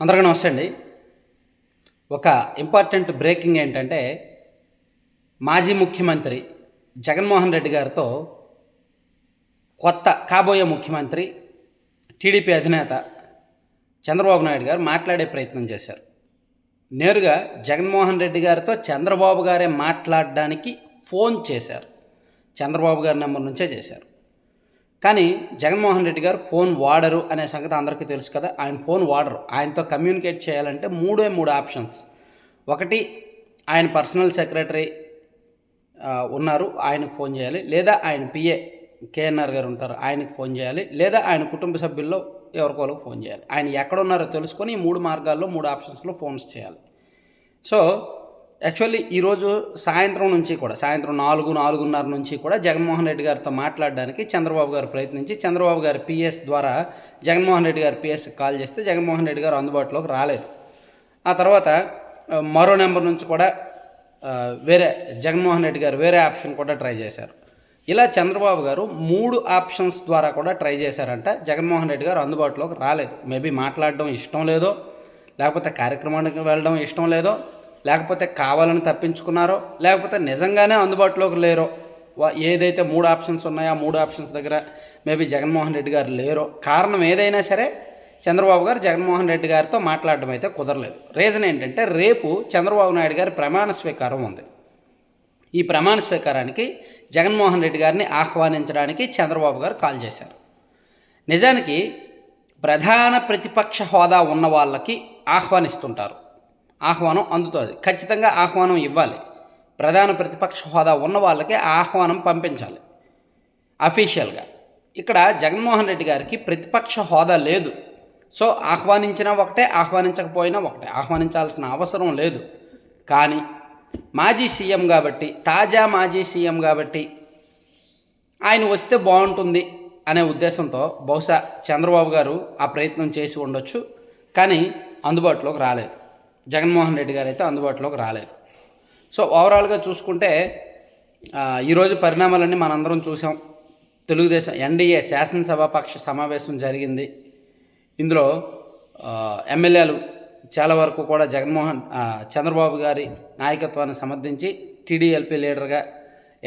అందరికీ నమస్తే అండి. ఒక ఇంపార్టెంట్ బ్రేకింగ్ ఏంటంటే మాజీ ముఖ్యమంత్రి జగన్మోహన్ రెడ్డి గారితో కొత్త కాబోయే ముఖ్యమంత్రి టీడీపీ అధినేత చంద్రబాబు నాయుడు గారు మాట్లాడే ప్రయత్నం చేశారు. నేరుగా జగన్మోహన్ రెడ్డి గారితో చంద్రబాబు గారే మాట్లాడడానికి ఫోన్ చేశారు. చంద్రబాబు గారి నెంబర్ నుంచే చేశారు. కానీ జగన్మోహన్ రెడ్డి గారు ఫోన్ వాడరు అనే సంగతి అందరికీ తెలుసు కదా. ఆయన ఫోన్ వాడరు. ఆయనతో కమ్యూనికేట్ చేయాలంటే మూడే మూడు ఆప్షన్స్. ఒకటి ఆయన పర్సనల్ సెక్రటరీ ఉన్నారు. ఆయనకు ఫోన్ చేయాలి. లేదా ఆయన పిఏ కేఎన్ఆర్ గారు ఉంటారు. ఆయనకు ఫోన్ చేయాలి. లేదా ఆయన కుటుంబ సభ్యుల్లో ఎవరికోలకు ఫోన్ చేయాలి. ఆయన ఎక్కడ ఉన్నారో తెలుసుకొని ఈ మూడు మార్గాల్లో మూడు ఆప్షన్స్లో ఫోన్స్ చేయాలి. సో యాక్చువల్లీ ఈరోజు సాయంత్రం నుంచి కూడా సాయంత్రం నాలుగు నాలుగున్నర నుంచి కూడా జగన్మోహన్ రెడ్డి గారితో మాట్లాడడానికి చంద్రబాబు గారు ప్రయత్నించి చంద్రబాబు గారి పిఎస్ ద్వారా జగన్మోహన్ రెడ్డి గారి పిఎస్కి కాల్ చేస్తే జగన్మోహన్ రెడ్డి గారు అందుబాటులోకి రాలేదు. ఆ తర్వాత మరో నెంబర్ నుంచి కూడా వేరే జగన్మోహన్ రెడ్డి గారు వేరే ఆప్షన్ కూడా ట్రై చేశారు. ఇలా చంద్రబాబు గారు మూడు ఆప్షన్స్ ద్వారా కూడా ట్రై చేశారంట జగన్మోహన్ రెడ్డి గారు అందుబాటులోకి రాలేదు. మేబీ మాట్లాడడం ఇష్టం లేదో లేకపోతే కార్యక్రమానికి వెళ్ళడం ఇష్టం లేదో లేకపోతే కావాలని తప్పించుకున్నారో లేకపోతే నిజంగానే అందుబాటులోకి లేరో ఏదైతే మూడు ఆప్షన్స్ ఉన్నాయో ఆ మూడు ఆప్షన్స్ దగ్గర మేబీ జగన్మోహన్ రెడ్డి గారు లేరో కారణం ఏదైనా సరే చంద్రబాబు గారు జగన్మోహన్ రెడ్డి గారితో మాట్లాడడం అయితే కుదరలేదు. రీజన్ ఏంటంటే రేపు చంద్రబాబు నాయుడు గారి ప్రమాణ స్వీకారం ఉంది. ఈ ప్రమాణ స్వీకారానికి జగన్మోహన్ రెడ్డి గారిని ఆహ్వానించడానికి చంద్రబాబు గారు కాల్ చేశారు. నిజానికి ప్రధాన ప్రతిపక్ష హోదా ఉన్న వాళ్ళకి ఆహ్వానిస్తుంటారు. ఆహ్వానం అందుతుంది. ఖచ్చితంగా ఆహ్వానం ఇవ్వాలి. ప్రధాన ప్రతిపక్ష హోదా ఉన్న వాళ్ళకి ఆహ్వానం పంపించాలి. అఫీషియల్గా. ఇక్కడ జగన్మోహన్ రెడ్డి గారికి ప్రతిపక్ష హోదా లేదు. సో ఆహ్వానించినా ఒకటే ఆహ్వానించకపోయినా ఒకటే. ఆహ్వానించాల్సిన అవసరం లేదు. కానీ మాజీ సీఎం కాబట్టి తాజా మాజీ సీఎం కాబట్టి ఆయన వస్తే బాగుంటుంది అనే ఉద్దేశంతో బహుశా చంద్రబాబు గారు ఆ ప్రయత్నం చేసి ఉండొచ్చు. కానీ అందుబాటులోకి రాలేదు. జగన్మోహన్ రెడ్డి గారు అయితే అందుబాటులోకి రాలేదు. సో ఓవరాల్గా చూసుకుంటే ఈరోజు పరిణామాలన్నీ మనందరం చూసాం. తెలుగుదేశం ఎన్డీఏ శాసనసభాపక్ష సమావేశం జరిగింది. ఇందులో ఎమ్మెల్యేలు చాలా వరకు కూడా జగన్మోహన్ చంద్రబాబు గారి నాయకత్వాన్ని సమర్థించి టీడీఎల్పీ లీడర్గా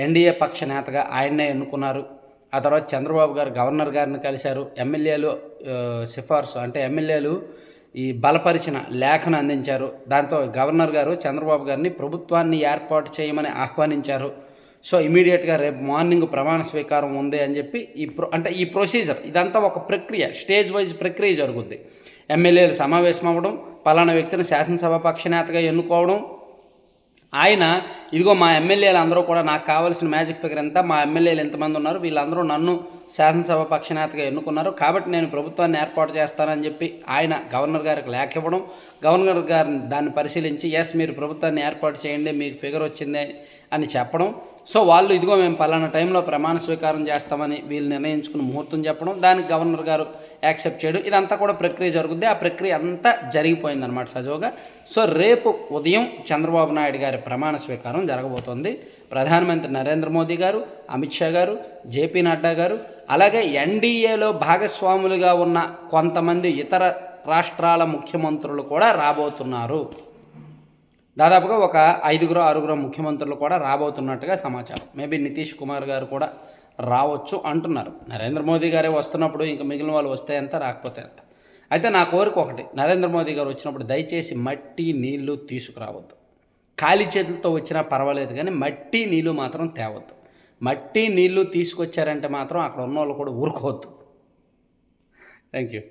ఎన్డీఏ పక్ష నేతగా ఆయన్నే ఎన్నుకున్నారు. ఆ తర్వాత చంద్రబాబు గారు గవర్నర్ గారిని కలిశారు. ఎమ్మెల్యేలు సిఫార్సు అంటే ఎమ్మెల్యేలు ఈ బలపరిచిన లేఖను అందించారు. దాంతో గవర్నర్ గారు చంద్రబాబు గారిని ప్రభుత్వాన్ని ఏర్పాటు చేయమని ఆహ్వానించారు. సో ఇమీడియట్గా రేపు మార్నింగ్ ప్రమాణ స్వీకారం ఉంది అని చెప్పి ఈ ప్రో అంటే ఈ ప్రొసీజర్ ఇదంతా ఒక ప్రక్రియ స్టేజ్ వైజ్ ప్రక్రియ జరుగుద్ది. ఎమ్మెల్యేలు సమావేశం అవ్వడం పలానా వ్యక్తిని శాసనసభ పక్షనేతగా ఎన్నుకోవడం ఆయన ఇదిగో మా ఎమ్మెల్యేలు అందరూ కూడా నాకు కావాల్సిన మ్యాజిక్ ఫిగర్ ఎంత మా ఎమ్మెల్యేలు ఎంతమంది ఉన్నారు వీళ్ళందరూ నన్ను శాసనసభ పక్షనేతగా ఎన్నుకున్నారు. కాబట్టి నేను ప్రభుత్వాన్ని ఏర్పాటు చేస్తానని చెప్పి ఆయన గవర్నర్ గారికి లేఖ ఇవ్వడం గవర్నర్ గారిని దాన్ని పరిశీలించి ఎస్ మీరు ప్రభుత్వాన్ని ఏర్పాటు చేయండి మీకు ఫిగర్ వచ్చింది అని చెప్పడం. సో వాళ్ళు ఇదిగో మేము పలానా టైంలో ప్రమాణ స్వీకారం చేస్తామని వీళ్ళు నిర్ణయించుకుని ముహూర్తం చెప్పడం. దానికి గవర్నర్ గారు యాక్సెప్ట్ చేయడం. ఇదంతా కూడా ప్రక్రియ జరుగుద్ది. ఆ ప్రక్రియ అంతా జరిగిపోయిందనమాట సజావుగా సో రేపు ఉదయం చంద్రబాబు నాయుడు గారి ప్రమాణ స్వీకారం జరగబోతోంది. ప్రధానమంత్రి నరేంద్ర మోదీ గారు అమిత్ షా గారు జేపీ నడ్డా గారు అలాగే ఎన్డీఏలో భాగస్వాములుగా ఉన్న కొంతమంది ఇతర రాష్ట్రాల ముఖ్యమంత్రులు కూడా రాబోతున్నారు. దాదాపుగా ఒక ఐదుగురు ఆరుగురు ముఖ్యమంత్రులు కూడా రాబోతున్నట్టుగా సమాచారం. మేబీ నితీష్ కుమార్ గారు కూడా రావచ్చు అంటున్నారు. నరేంద్ర మోదీ గారే వస్తున్నప్పుడు ఇంకా మిగిలిన వాళ్ళు వస్తే ఎంత రాకపోతే ఎంత? అయితే నా కోరిక ఒకటి నరేంద్ర మోదీ గారు వచ్చినప్పుడు దయచేసి మట్టి నీళ్ళు తీసుకురావద్దు. ఖాళీ చేతులతో వచ్చినా పర్వాలేదు కానీ మట్టి నీళ్ళు మాత్రం తేవద్దు. మట్టి నీళ్ళు తీసుకొచ్చారంటే మాత్రం అక్కడ ఉన్న వాళ్ళు కూడా ఊరుకోవద్దు. Thank you